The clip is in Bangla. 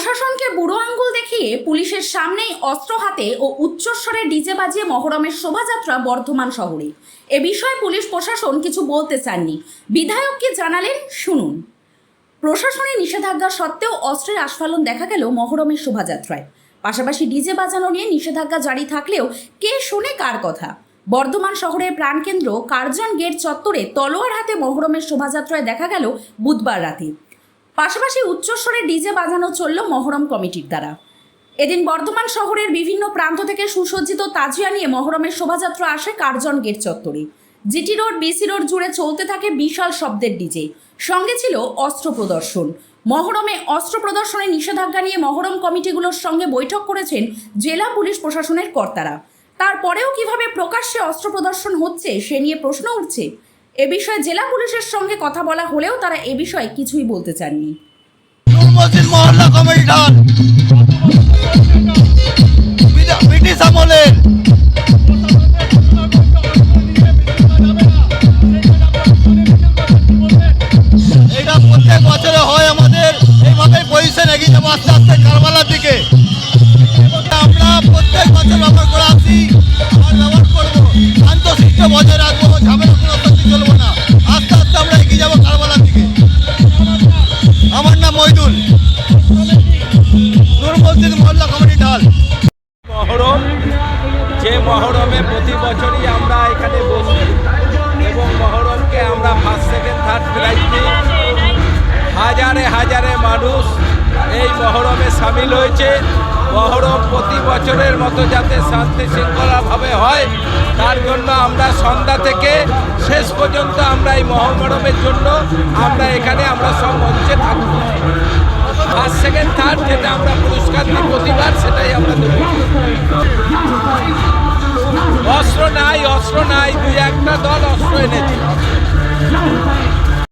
প্রশাসনকে বুড়ো আঙ্গুল দেখিয়ে পুলিশের সামনেই অস্ত্র হাতে ও উচ্চস্বরে ডিজে বাজিয়ে মহরমের শোভাযাত্রা বর্ধমান শহরে। এ বিষয়ে পুলিশ প্রশাসন কিছু বলতে চাননি। বিধায়ককে জানালেন? শুনুন। প্রশাসনের নিষেধাজ্ঞা সত্ত্বেও অস্ত্রের আস্ফালন দেখা গেল মহরমের শোভাযাত্রায়। পাশাপাশি ডিজে বাজানো নিয়ে নিষেধাজ্ঞা জারি থাকলেও কে শোনে কার কথা? বর্ধমান শহরের প্রাণকেন্দ্র কার্জন গেট চত্বরে তলোয়ার হাতে মহরমের শোভাযাত্রায় দেখা গেল বুধবার রাতে। পাশাপাশি উচ্চস্বরে ডিজে বাজানো চলল মহরম কমিটির দ্বারা। এদিন বর্ধমান শহরের বিভিন্ন প্রান্ত থেকে সুসজ্জিত তাজিয়া নিয়ে মহরমের শোভাযাত্রা আসে কার্জন গেট চত্বরে। জিটি রোড, বিসি রোড জুড়ে চলতে থাকে বিশাল শব্দের ডিজে। সঙ্গে ছিল অস্ত্র প্রদর্শন। মহরমে অস্ত্র প্রদর্শনে নিষেধাজ্ঞা নিয়ে মহরম কমিটিগুলোর সঙ্গে বৈঠক করেছেন জেলা পুলিশ প্রশাসনের কর্তারা। তারপরেও কীভাবে প্রকাশ্যে অস্ত্র প্রদর্শন হচ্ছে, সে নিয়ে প্রশ্ন উঠছে। এ বিষয়ে জেলা পুলিশের সঙ্গে কথা বলা হলেও তারা এ বিষয়ে কিছুই বলতে চাননি। মহল্লা প্রত্যেক আমরা প্রত্যেক বছর ব্যবহার করে আসছি আর ব্যবহার করব। বজায় নূর মহল্লা কমিটি ঢাল। মহরম, যে মহরমে প্রতি বছরই আমরা এখানে বসি এবং মহরমকে আমরা ফার্স্ট সেকেন্ড থার্ড প্রাইজ দিই হাজারে হাজারে মানুষ এই মহরমে সামিল হয়েছে। মহরম প্রতি বছরের মতো যাতে শান্তি শৃঙ্খলাভাবে হয়, তার জন্য আমরা সন্ধ্যা থেকে শেষ পর্যন্ত আমরা এই মহরমের জন্য আমরা এখানে আমরা সব মঞ্চে থাকব। ফার্স্ট সেকেন্ড থার্ড যেটা আমরা অস্ত্র নাই অস্ত্র নাই দুই একটা দল অস্ত্র এনেছে।